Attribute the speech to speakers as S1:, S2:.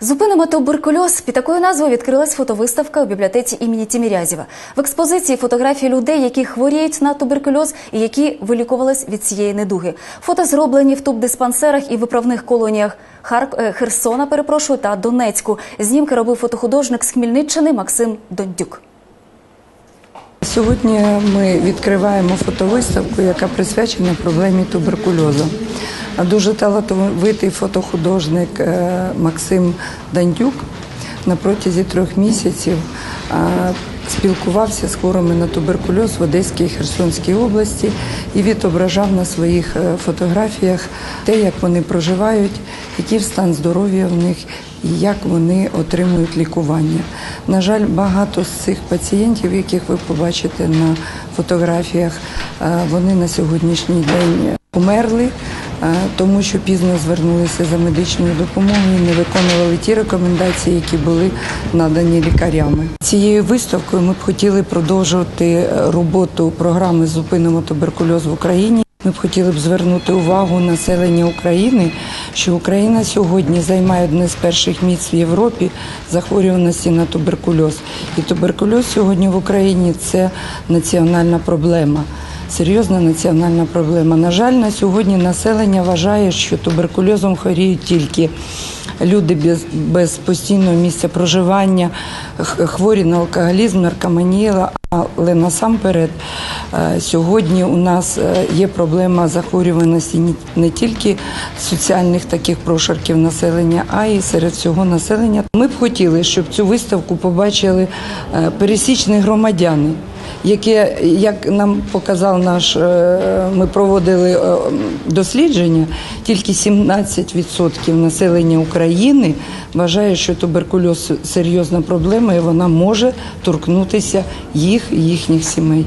S1: Зупинимо туберкульоз. Під такою назвою відкрилась фотовиставка у бібліотеці імені Тімірязєва. В експозиції фотографії людей, які хворіють на туберкульоз і які вилікувались від цієї недуги. Фото зроблені в тубдиспансерах і виправних колоніях Харк... е, Херсона, перепрошую, та Донецьку. Знімки робив фотохудожник з Хмельниччини Максим Дондюк.
S2: Сьогодні ми відкриваємо фотовиставку, яка присвячена проблемі туберкульозу. Дуже талановитий фотохудожник е, Максим Дандюк на протязі трьох місяців е, спілкувався з хворими на туберкульоз в Одеській і Херсонській області і відображав на своїх е, фотографіях те, як вони проживають, який стан здоров'я в них і як вони отримують лікування. На жаль, багато з цих пацієнтів, яких ви побачите на фотографіях, вони на сьогоднішній день померли. Е, Тому що пізно звернулися за медичною допомогою, не виконували ті рекомендації, які були надані лікарями. Цією виставкою ми б хотіли продовжувати е, роботу програми Зупинимо туберкульоз в Україні. Ми б хотіли б звернути увагу населення України, що Україна сьогодні займає одне з перших місць в Європі захворюваності на туберкульоз. І туберкульоз сьогодні в Україні це національна проблема. Серйозна національна проблема. На жаль, на сьогодні населення вважає, що туберкульозом хворіють тільки люди без, без постійного місця проживання, хворі на алкоголізм, наркоманію, але насамперед е, сьогодні у нас е, є проблема захворюваності не тільки соціальних таких прошарків населення, а й серед всього населення. Ми б хотіли, щоб цю виставку побачили е, пересічні громадяни. Яке, як нам показав наш, е, ми проводили е, дослідження, тільки 17% населення України вважає, що туберкульоз серйозна проблема, і вона може торкнутися їх і їхніх сімей.